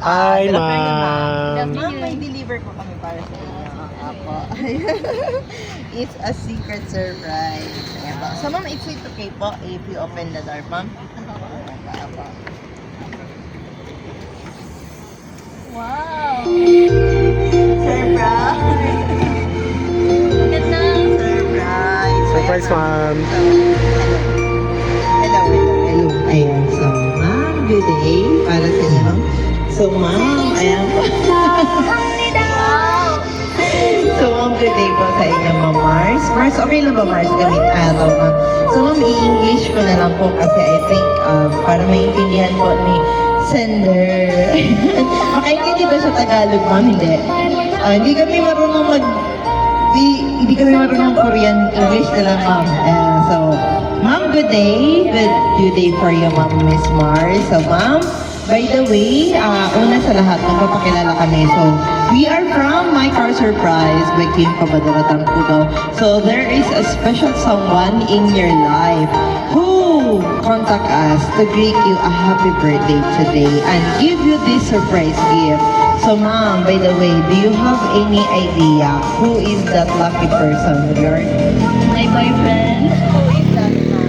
Hi, dala- ma'am. Ma'am, may deliver po kami para sa inyo. Apo. It's a secret surprise. Ayan po. So, ma'am, it's it okay po if you open the door, ma'am? Apo. Wow! Surprise! Ganda! Surprise! Surprise, ma'am. Hello, hello, hello. Ayan, so, ma'am, good day para sa inyo. So, ma'am, ayan po. So, ma'am, good day po sa inyo, ma'am Mars. Mars, okay lang ba, Mars, gamit araw, ma'am? So, ma'am, i-English ko na lang po kasi I think um, para maintindihan po ni sender. Makaintindi ba sa Tagalog, ma'am? Hindi. Ah, hindi kami marunong mag... Di, hindi kami marunong Korean. English na lang, ma'am. Ayan, so, ma'am, good day. Good, good day for you, ma'am, Miss Mars. So, ma'am, By the way, ah, una sa lahat, magpapakilala kami. So, we are from My Car Surprise by Kim Pabadaratan Pudo. So, there is a special someone in your life who contact us to greet you a happy birthday today and give you this surprise gift. So, ma'am, by the way, do you have any idea who is that lucky person, Lord? My boyfriend. Who is that?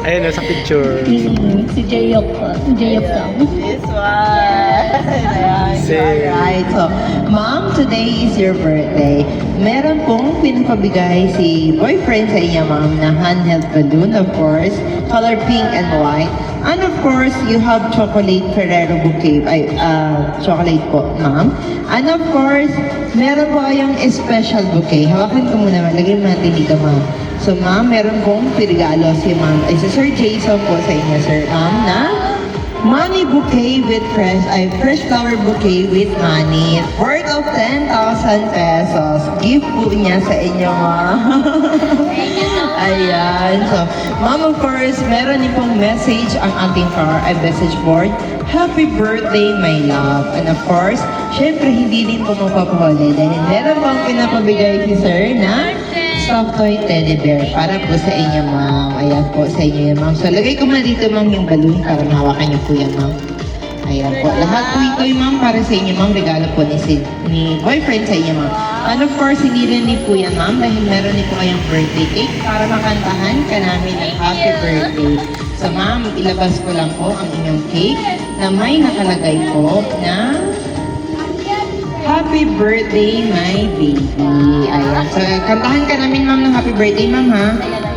Ayun, nasa picture. Hmm, si Jayok po. Si Jayok daw. This one. Ayan, Same. Alright. So, ma'am, today is your birthday. Meron pong pinapabigay si boyfriend sa inyo, ma'am, na handheld balloon, of course. Color pink and white. And of course, you have chocolate Ferrero bouquet. Ay, ah, chocolate po, ma'am. And of course, meron po kayong special bouquet. Hawakan ko muna, lagay mo natin dito, ma'am. So, ma'am, meron pong pirigalo si ma'am, ay si Sir Jason po sa inyo, sir, ma'am, na money bouquet with fresh, ay fresh flower bouquet with money worth of 10,000 pesos. Gift po niya sa inyo, ma'am. Ayan. So, ma'am, of course, meron niyo pong message ang ating car, ay message board. Happy birthday, my love. And of course, syempre, hindi din po mapapahuli dahil meron pang pinapabigay si sir na soft toy teddy bear para po sa inyo, ma'am. Ayan po sa inyo yan, ma'am. So, lagay ko muna dito, ma'am, yung balloon para mahawakan niyo po yan, ma'am. Ayan po. Lahat po ito, ma'am, para sa inyo, ma'am. Regalo po ni, si, ni boyfriend sa inyo, ma'am. And of course, hindi din po yan, ma'am, dahil meron din po kayong birthday cake para makantahan ka namin ng happy birthday. So, ma'am, ilabas ko lang po ang inyong cake na may nakalagay po na Happy birthday, my baby. Ayan. So, kantahan ka namin, ma'am, ng happy birthday, ma'am, ha?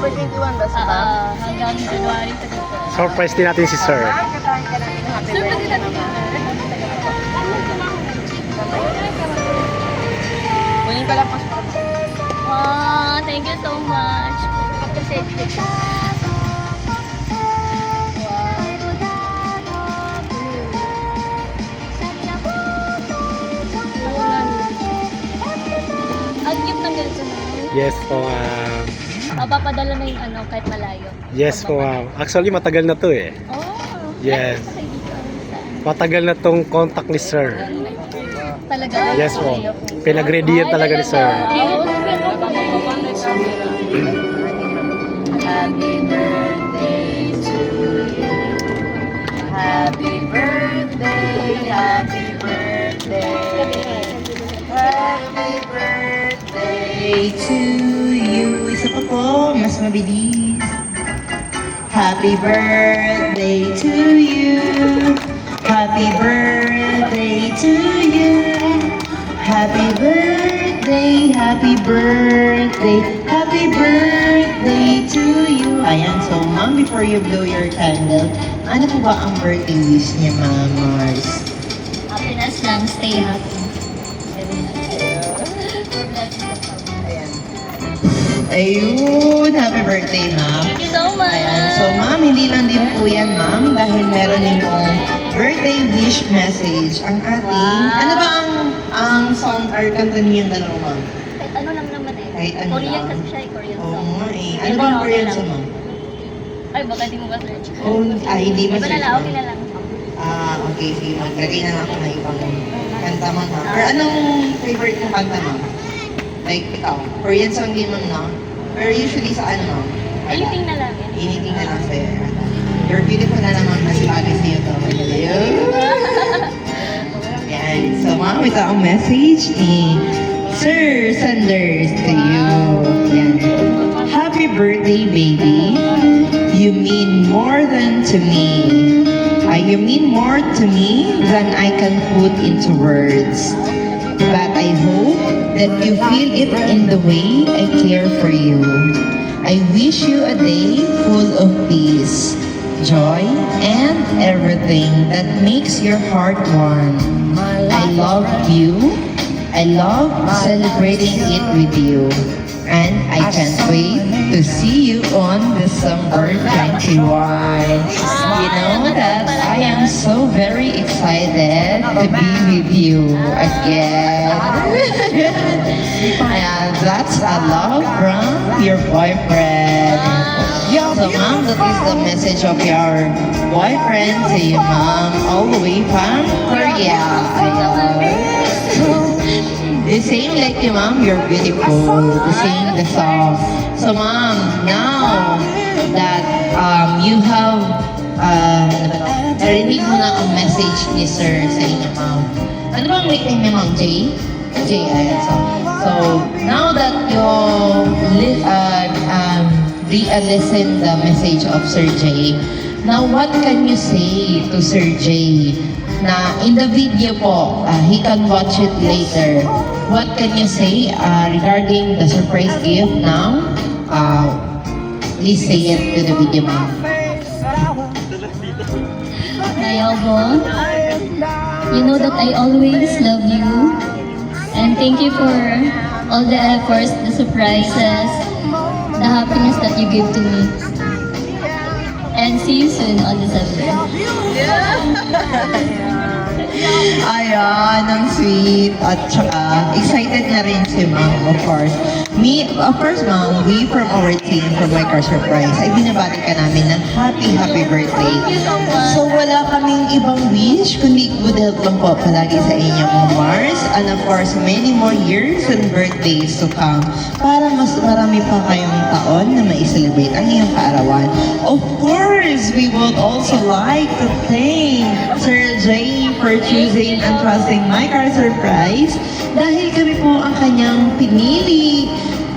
December 21 ba Ah, sa ma'am? ah, hanggang January pa dito. Surprise din natin si sir. Happy Sir, birthday. natin Kunin ko lang po Ah, thank you so much. Na. Yes po, ma'am. Mapapadala na yung ano, kahit malayo. Yes po, ma'am. Actually, matagal na to eh. Oh, Yes. Ay? Matagal na tong contact ni sir. Talaga? Yes po. Pinag-ready yan talaga ni sir. Happy birthday to you. Happy birthday, happy birthday. Happy birthday to you. Po, mas mabilis. Happy birthday to you. Happy birthday to you. Happy birthday, happy birthday, happy birthday to you. Ayan, so ma'am, before you blow your candle, ano po ba ang birthday wish niya, ma'am Mars? Happiness lang, stay happy. Ayan. Ayun, happy birthday, ma'am. Thank you so much. Ayan, so ma'am, hindi lang din po yan, ma'am, dahil meron din pong birthday wish message ang ating, Wow. ano ba ang ang song or kanta niyong dalawa, ma'am? Kahit ano lang naman eh. Kahit ano Korean lang. kasi siya eh, Korean Oo song. nga eh. Ano ba ang Korean mo? Ay, baka di mo ba search? Oh, ah, hindi mo Iba na lang, okay na lang. Ah, okay. Sige, maglagay na lang ako ng ibang kanta mo, ma'am. Or anong favorite mong kanta, ma'am? Like, ikaw, Korean song din, ma'am, no? Pero usually sa ano? Wala. Anything na lang. Anything na lang sa'yo. You're beautiful na naman kasi bagay sa'yo to. Yan. So, ma'am, ito ang message ni Sir Sanders to you. Yan. Happy birthday, baby. You mean more than to me. Uh, you mean more to me than I can put into words. But I hope that you feel it in the way I care for you. I wish you a day full of peace, joy, and everything that makes your heart warm. I love you. I love celebrating it with you. And I can't wait to see you on December 21. You know that I am so very excited to be with you again. and that's a love from your boyfriend. So mom, that is the message of your boyfriend to you mom, all the way from Korea. The same like you, mom, you're beautiful. The same, the song. So, mom, now that um, you have, uh, ano ba to? narinig mo na ang message ni sir sa inyo, ma'am. Ano bang nickname niya, ma'am? Jay? Jay, ayan. So, so now that you li- uh, um, re-listen the message of Sir Jay, now what can you say to Sir Jay na in the video po, uh, he can watch it later. What can you say uh, regarding the surprise gift now? Uh, please say it to the video, ma'am. Nayobo, you know that I always love you. And thank you for all the efforts, the surprises, the happiness that you give to me. And see you soon on December. Ayan, ang sweet. At saka, excited na rin si ma'am, of course. Me, of course, ma'am, we from our team, from My Car Surprise, ay binabati ka namin ng happy, happy birthday. So wala kaming ibang wish, kundi good health lang po palagi sa inyong Mars. And of course, many more years and birthdays to come para mas marami pa kayong taon na ma-celebrate ang iyong kaarawan. Of course, we would also like to thank Sir Jay for choosing and trusting My Car Surprise dahil kami po ang kanyang pinili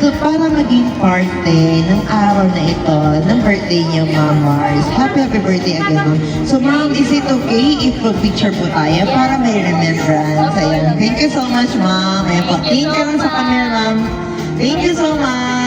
to para maging parte ng araw na ito ng birthday niyo, Ma'am Mars. Happy, happy birthday again, Ma'am. So, Ma'am, is it okay if picture po tayo para may remembrance? Ayan. Thank you so much, Ma'am. Ayan po. Thank you lang sa camera, Ma'am. Thank you so much.